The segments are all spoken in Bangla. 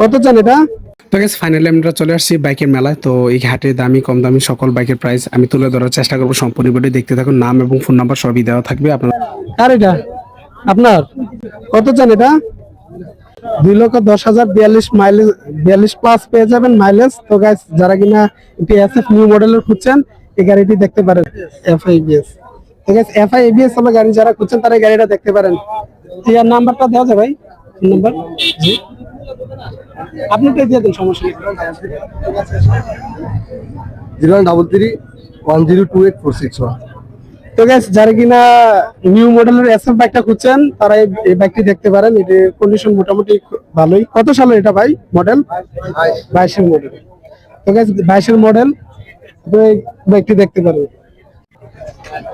কত চান এটা? তো গেছে ফাইনালি আমরা চলে আসছি বাইকের মেলায়। তো এই হাটে দামি কম দামি সকল বাইকের প্রাইস আমি তুলে ধরার চেষ্টা করব সম্পূর্ণ ভিডিও দেখতে থাকুন নাম এবং ফোন নাম্বার সবই দেওয়া থাকবে। আপনার কার এটা? আপনার? কত চান এটা? দুই লক্ষ দশ হাজার বিয়াল্লিশ মাইলেজ বিয়াল্লিশ প্লাস পেয়ে যাবেন মাইলেজ তো গাইস যারা কিনা এফ নিউ মডেলের খুঁজছেন এই গাড়িটি দেখতে পারেন। এফ আই বিএস তো গাইস এফ আই বিএস হলো গাড়ি যারা খুঁজছেন তারা এই গাড়িটা দেখতে পারেন। ইয়ার নাম্বারটা দেওয়া যায় ভাই? নাম্বার জি। আপনি দিয়ে দেন সমস্যা নেই zero double three. One zero two eight four six one. তো গাইস যারা কিনা নিউ মডেলের এসএফ বাইকটা খুঁজছেন তারা এই- বাইকটি দেখতে পারেন। এটির কন্ডিশন মোটামুটি ভালোই। কত সালের এটা ভাই মডেল বাইশের মডেল তো গাইস বাইশের মডেল এই বাইকটি দেখতে পারেন।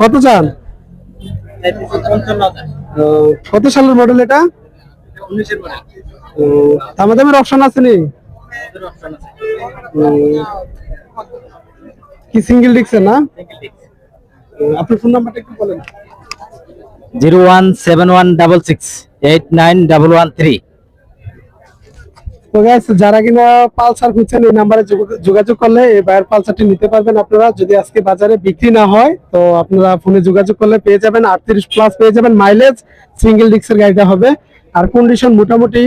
কত চান? কত সালের মডেল এটা? দামের অপশন আছে নি কি সিঙ্গেল ডিক্সের না? আপনার ফোন নাম্বারটা একটু বলেন। Zero one seven one double six eight nine double one three. তো গাইস যারা কিনা পালসার খুঁজছেন এই নাম্বারে যোগাযোগ করলে এই বায়ার পালসারটি নিতে পারবেন আপনারা। যদি আজকে বাজারে বিক্রি না হয় তো আপনারা ফোনে যোগাযোগ করলে পেয়ে যাবেন। আটত্রিশ প্লাস পেয়ে যাবেন মাইলেজ সিঙ্গেল ডিক্সের গাড়িটা হবে। আর কন্ডিশন মোটামুটি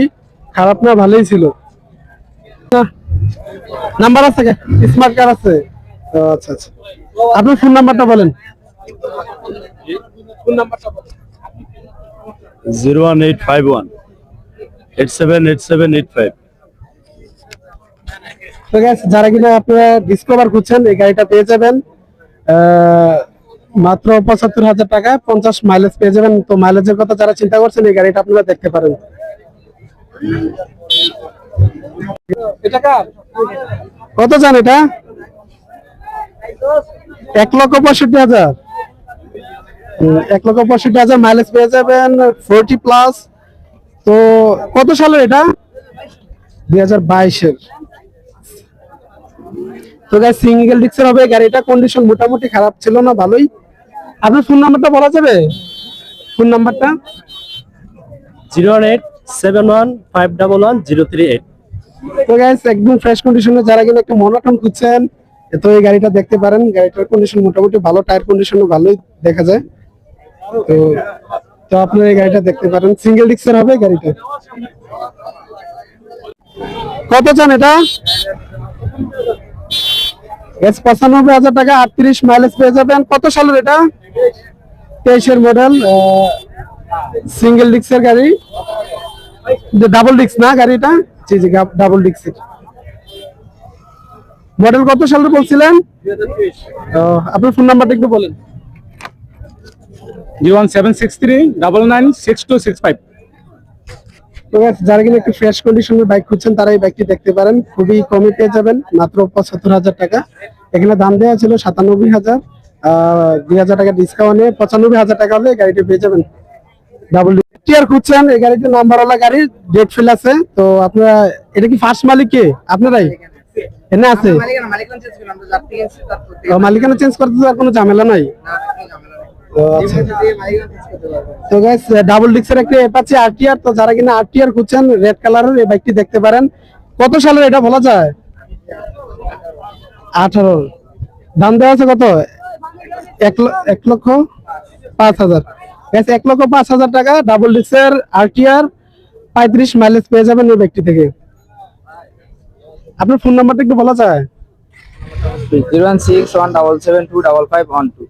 খারাপ না ভালোই ছিল। নাম্বার আছে স্মার্ট কার্ড আছে। আচ্ছা আচ্ছা। আপনার ফোন নাম্বারটা বলেন। ফোন নাম্বারটা বলেন zero one eight five one. Eight seven eight seven eight five. তো guys, যারা কিনা আপনারা ডিসকভার করছেন এই গাড়িটা পেয়ে যাবেন মাত্র পঁচাত্তর হাজার টাকা পঞ্চাশ মাইলেজ পেয়ে যাবেন। তো মাইলেজের কথা যারা চিন্তা করছেন এই গাড়িটা আপনারা দেখতে পারেন? কত চান এটা? এক লক্ষ পঁয়ষট্টি হাজার। এক লক্ষ পঁয়ষট্টি হাজার মাইলেজ পেয়ে যাবেন ফোরটি প্লাস তো কত সালের এটা? দুই হাজার বাইশের। তো গাইস সিঙ্গেল ডিক্সের হবে গাড়িটা কন্ডিশন মোটামুটি খারাপ ছিল না ভালোই। আপনার ফোন নাম্বারটা বলা যাবে? ফোন নাম্বারটা zero one eight seven one five double one zero three eight তো গাইস একদম ফ্রেশ যারা এই গাড়িটা দেখতে পারেন। গাড়িটার কন্ডিশন মোটামুটি ভালো টায়ার দেখা যায়। তো গাড়িটা দেখতে পারেন। সিঙ্গেল গাড়িটা। কত চান এটা? পঁচানব্বই হাজার টাকা, আটত্রিশ মাইলেজ যাবেন। কত সালের এটা? তেইশের মডেল সিঙ্গেল ডিক্সের গাড়ি। ডাবল ডিক্স না গাড়িটা? জি জি ডাবল ডিক্সের মডেল কত সালের বলছিলেন? আপনার ফোন নাম্বারটা একটু বলেন। Zero one seven six three double nine six two six five. যারা কিনা একটু ফ্রেশ কন্ডিশনের বাইক খুঁজছেন তারা এই বাইকটি দেখতে পারেন। খুবই কমে পেয়ে যাবেন মাত্র পঁচাত্তর হাজার টাকা। এখানে দাম দেওয়া ছিল সাতানব্বই হাজার। দুই হাজার টাকা ডিসকাউন্টে পঁচানব্বই হাজার টাকা হলে গাড়িটি পেয়ে যাবেন। ডাবল টিয়ার খুঁজছেন, এই গাড়িটি নাম্বারওয়ালা গাড়ি ডেট ফিল আছে। তো আপনারা, এটা কি ফার্স্ট মালিক কে? আপনারাই? এনে আছে? মালিকানা চেঞ্জ করতে আর কোনো ঝামেলা নাই। আচ্ছা। তো ডাবল ডিক্সের অ্যাপাচি আরটিআর তো যারা কিনা খুঁজছেন রেড কালারের বাইকটি দেখতে পারেন। কত সালের এটা বলা যায়? আঠারো। দাম দেওয়া আছে কত? এক লক্ষ পাঁচ হাজার। গাইস এক লক্ষ পাঁচ হাজার টাকা ডাবল ডিক্সের আরটিআর পঁয়ত্রিশ মাইলেজ পেয়ে যাবেন এই ব্যক্তি থেকে। আপনার ফোন নাম্বারটা একটু বলা যায়? Zero one six one double seven two double five one two.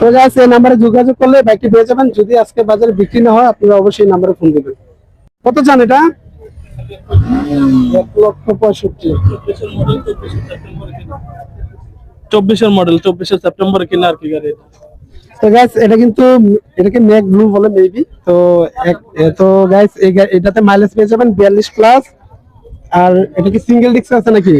তো গাইস এই নাম্বারে যোগাযোগ করলে বাইকটি পেয়ে যাবেন। যদি আজকে বাজারে বিক্রি না হয় আপনারা অবশ্যই নাম্বারে ফোন দিবেন। কত চান এটা? এক লক্ষ পঁয়ষট্টি। চব্বিশের মডেল চব্বিশের সেপ্টেম্বরে কিনা আর কি গাড়ি তো গাইস এটা কিন্তু এটাকে ম্যাক ব্লু বলে মেবি তো তো গাইস এটাতে মাইলেজ পেয়ে যাবেন বিয়াল্লিশ প্লাস আর এটা কি সিঙ্গেল ডিক্স আছে নাকি?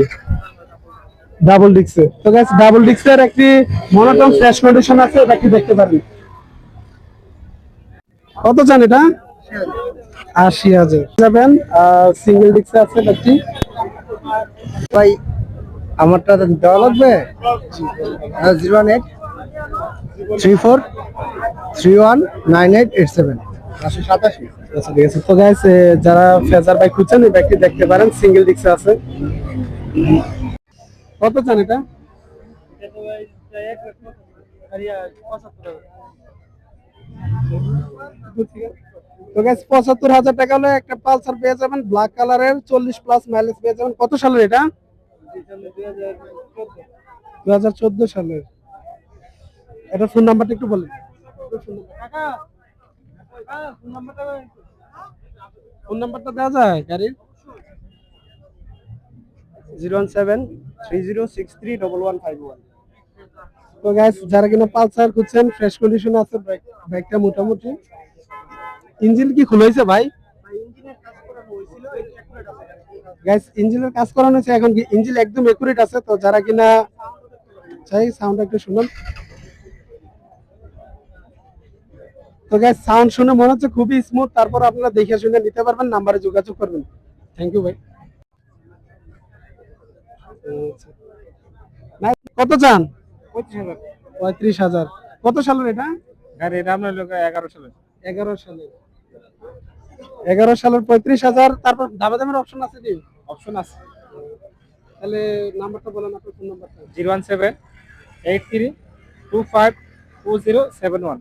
ডাবল ডিক্সে তো গাইস ডাবল ডিক্সের একটি মনোটন ফ্রেশ কন্ডিশন আছে, এটা কি দেখতে পারবেন কত চান এটা? আশি হাজার। যাবেন সিঙ্গেল ডিক্সে আছে একটি ভাই, আমারটা দেওয়া লাগবে? Zero one eight. Three four three one nine eight eight seven. সাতাশি। আচ্ছা ঠিক আছে। তো গাইস যারা ফেজার বাইক খুঁজছেন এই বাইকটি দেখতে পারেন সিঙ্গেল ডিক্সে আছে। কত চান এটা? তো গাইস পঁচাত্তর হাজার টাকা হলে একটা পালসার পেয়ে যাবেন ব্ল্যাক কালারের চল্লিশ প্লাস মাইলেজ পেয়ে যাবেন। কত সালের এটা? দু হাজার চোদ্দ সালের। এটা ফোন নাম্বারটা একটু বলেন। ফোন নাম্বারটা দেওয়া যায় গাড়ির? Zero one seven three zero six three double one five one. তো গাইস যারা কিনা পালসার খুঁজছেন ফ্রেশ কন্ডিশনে আছে বাইকটা মোটামুটি। ইঞ্জিন কি খুলে হয়েছে ভাই? গাইস ইঞ্জিনের কাজ করানো হয়েছে এখন কি ইঞ্জিন একদম একুরেট আছে? তো যারা কিনা চাই সাউন্ড একটু শুনুন। তো গাইস সাউন্ড শুনে মনে হচ্ছে খুবই স্মুথ তারপর আপনারা দেখে শুনে নিতে পারবেন নাম্বারে যোগাযোগ করবেন। থ্যাংক ইউ ভাই কত চান? পঁয়ত্রিশ হাজার। কত সালের এটা? গাড়ি এটা আপনার লোক এগারো সালে এগারো সালে এগারো সালের পঁয়ত্রিশ হাজার তারপর দাবা দামের অপশন আছে কি? অপশন আছে। তাহলে নাম্বারটা বলেন আপনার ফোন নাম্বারটা zero one seven eight three two five two zero seven one.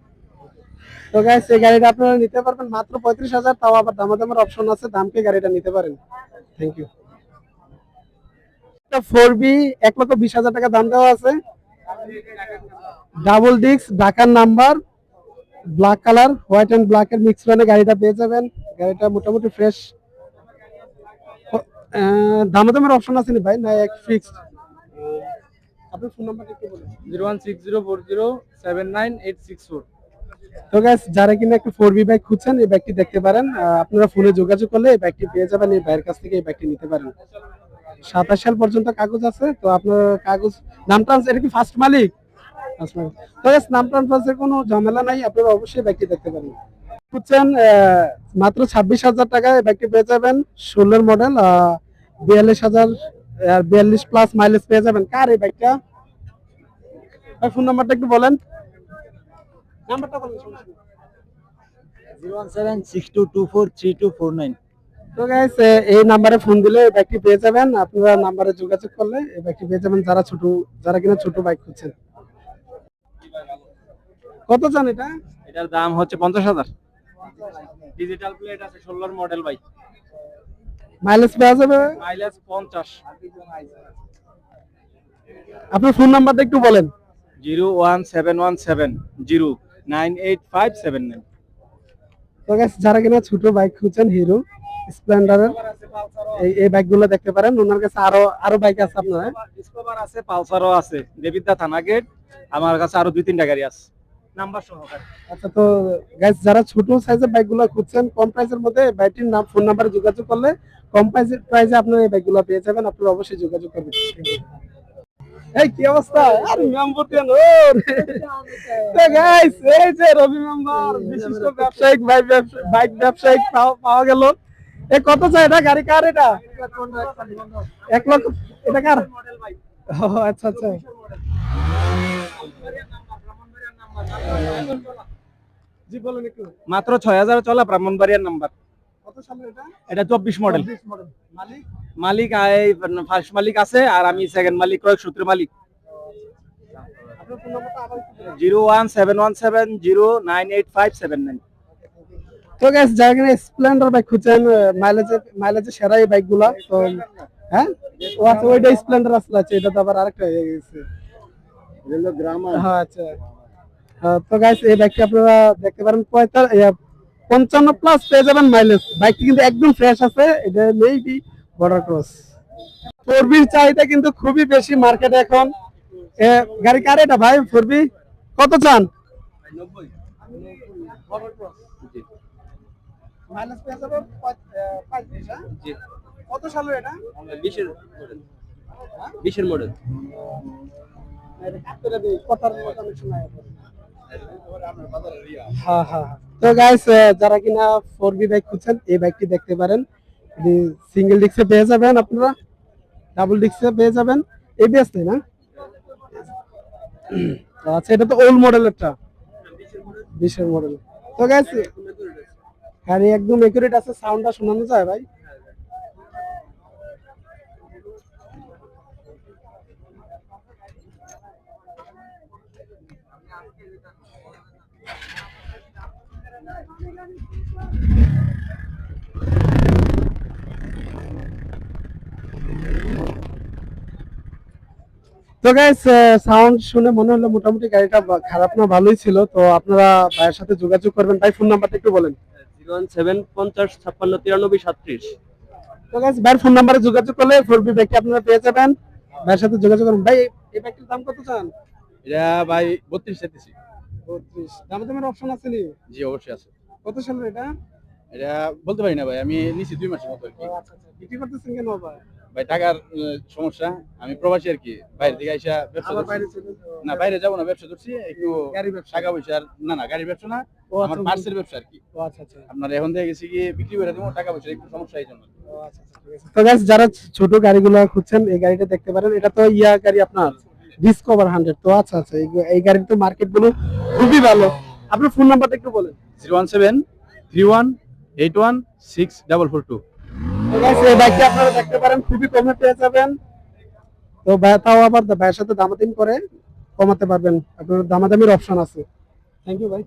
তো গাইস এই গাড়িটা আপনারা নিতে পারবেন মাত্র পঁয়ত্রিশ হাজার, তাও আবার দামাদামের অপশন আছে, দামকে গাড়িটা নিতে পারেন। থ্যাংক ইউ ফোর বি এক লক্ষ বিশ হাজার টাকা দাম দেওয়া আছে। ডাবল ডিস্ক ঢাকার number black colour white and black এর মিক্স রনে গাড়িটা পেয়ে যাবেন। গাড়িটা মোটামুটি ফ্রেশ দামাদামের অপশন আছে নি ভাই? না, এক ফিক্সড আপনার ফোন নাম্বারটা একটু বলুন। Zero one six zero four zero seven nine eight six four. তো গাইস যারা কিনা একটু ফোর বি বাইক খুঁজছেন এই বাইকটি দেখতে পারেন। আপনারা ফোনে যোগাযোগ করলে এই বাইকটি পেয়ে যাবেন এই ভাইয়ের কাছ থেকে এই বাইকটি নিতে পারেন। সাতাশ সাল পর্যন্ত কাগজ আছে তো আপনার কাগজ নাম ট্রান্স এটা কি ফার্স্ট মালিক? তো guys, নাম ট্রান্সফারের কোনো ঝামেলা নাই আপনারা অবশ্যই বাইকটি দেখতে পারেন। খুঁজছেন মাত্র ছাব্বিশ হাজার টাকায় বাইকটি পেয়ে যাবেন ষোলোর মডেল বিয়াল্লিশ হাজার বিয়াল্লিশ প্লাস মাইলেজ পেয়ে যাবেন। কার এই বাইকটা ফোন নাম্বারটা একটু বলেন। নাম্বারটা বলেন zero one seven six two two four three two four nine. তো গাইস এই নাম্বারে ফোন দিলে এই বাইকটি পেয়ে যাবেন। আপনারা নাম্বারে যোগাযোগ করলে এই বাইকটি পেয়ে যাবেন যারা ছোট যারা কিনা ছোট বাইক খুঁজছেন। কত চান এটা? এটার দাম হচ্ছে পঞ্চাশ হাজার। ডিজিটাল প্লেট আছে ষোলোর মডেল বাইক মাইলেজ পাওয়া যাবে? মাইলেজ পঞ্চাশ। আপনার ফোন নাম্বারটা একটু বলেন। Zero one seven one seven zero. Nine eight five seven nine. তো গাইস যারা কিনা ছোট বাইক খুঁজছেন হিরো স্প্লেন্ডারের এই এই বাইকগুলো দেখতে পারেন। ওনার কাছে আরও আরও বাইক আছে আপনার? ডিসকভার আছে পালসারও আছে দেবিদ্যা থানা গেট আমার কাছে আরও দুই তিনটা গাড়ি আছে। নাম্বার সহকারে। আচ্ছা তো গাইস যারা ছোট সাইজের বাইকগুলো খুঁজছেন কম প্রাইসের মধ্যে বাইকটির নাম ফোন নাম্বারে যোগাযোগ করলে কম প্রাইসে প্রাইসে আপনারা এই বাইকগুলো পেয়ে যাবেন। আপনারা অবশ্যই যোগাযোগ করবেন। এই, কি অবস্থা? আর মেম্বার ও তো গাইস এই যে রবি মেম্বার বিশিষ্ট ব্যবসায়িক বাইক ব্যবসায়িক পাওয়া গেল। এ, কত চাই এটা? গাড়ি কার এটা? এক লক্ষ এটা কার? ও আচ্ছা আচ্ছা। মাত্র ছয় হাজার চলা ব্রাহ্মণবাড়িয়ার নাম্বার। এটা? এটা চব্বিশ মডেল। মালিক? ফার্স্ট মালিক আছে আর আমি সেকেন্ড মালিক ক্রয় সূত্রে মালিক। Zero one seven one seven zero nine eight five seven nine. তো গাইস যারা কিনা স্প্লেন্ডার বাইক খুঁজছেন মাইলেজে মাইলেজে সেরা এই বাইকগুলা তো হ্যাঁ? ও আচ্ছা ওইটা স্প্লেন্ডার আসলে আছে এটা তো আবার আরেকটা হয়ে গেছে। হ্যাঁ আচ্ছা। তো গাইস এই বাইকটি আপনারা দেখতে পারেন পঁয়তাল্লিশ পঞ্চান্ন প্লাস পেয়ে যাবেন মাইলেজ বাইকটি কিন্তু একদম ফ্রেশ আছে এটা মেবি বর্ডার ক্রস ফোর বির চাহিদা কিন্তু খুবই বেশি মার্কেটে এখন এ, গাড়ি কার এটা ভাই ফোর বি কত চান হ্যাঁ? কত সালের এটা বিশের বিশের মডেল হ্যাঁ, হ্যাঁ, হ্যাঁ। তো গাইস যারা কিনা ফোর বি বাইক খুঁজছেন, এই বাইকটি দেখতে পারেন। সিঙ্গেল ডিস্কে পেয়ে যাবেন আপনারা। ডাবল ডিস্কে পেয়ে যাবেন। এবিএস তাই না? আচ্ছা এটা তো ওল্ড মডেলেরটা বিশের মডেল তো গাইস গাড়ি একদম একুরেট আছে সাউন্ডটা শোনানো যায় ভাই। তো গাইস সাউন্ড শুনে মনে হলো মোটামুটি গাড়িটা খারাপ না ভালোই ছিল। তো আপনারা ভাইয়ের সাথে যোগাযোগ করবেন। ভাই ফোন নাম্বারটা একটু বলেন। জিরো ওয়ান সেভেন পঞ্চাশ ছাপ্পান্ন তিরানব্বই সাতত্রিশ। তো গাইস ভাইয়ের ফোন নাম্বারে যোগাযোগ করলে ফোর বি ব্যাগটি আপনারা পেয়ে যাবেন। ভাইয়ের সাথে যোগাযোগ করুন। ভাই এই- ব্যাগটির দাম কত চান? এটা ভাই বত্রিশ তেত্রিশ বত্রিশ। দাম দামের অপশন আছে নি? জি অবশ্যই আছে। কত সালের এটা? এটা বলতে পারি না ভাই আমি নিছি দুই মাসের মতো আর কি। আচ্ছা আচ্ছা। বিক্রি করতেছেন কেন ভাই ভাই টাকার সমস্যা। আমি প্রবাসী আর কি বাইরে থেকে আইসা ব্যবসা না বাইরে যাব না ব্যবসা করছি একটু গাড়ি ব্যবসা। টাকা পয়সা না না গাড়ির ব্যবসা না ও আমার আচ্ছা পার্সের ব্যবসা আর কি। আচ্ছা আচ্ছা। আপনার এখন থেকে গেছি কি বিক্রি করে দেবো টাকা পয়সা একটু সমস্যা এই জন্য। আচ্ছা আচ্ছা তো গাইস যারা ছোট গাড়িগুলো খুঁজছেন এই গাড়িটা দেখতে পারেন। এটা তো ইয়া গাড়ি আপনার ডিসকভার হান্ড্রেড তো আচ্ছা আচ্ছা এই- গাড়ির তো মার্কেটগুলো খুবই ভালো। আপনার ফোন নাম্বারটা একটু বলেন। Zero one seven three one eight one six double four two. দেখতে পারেন, খুবই কমে যাবেন। তো ব্যথাও আবার ভাইয়ের সাথে দামাদামি করে কমাতে পারবেন। আপনার দামাদামির অপশন আছে। থ্যাংক ইউ ভাই।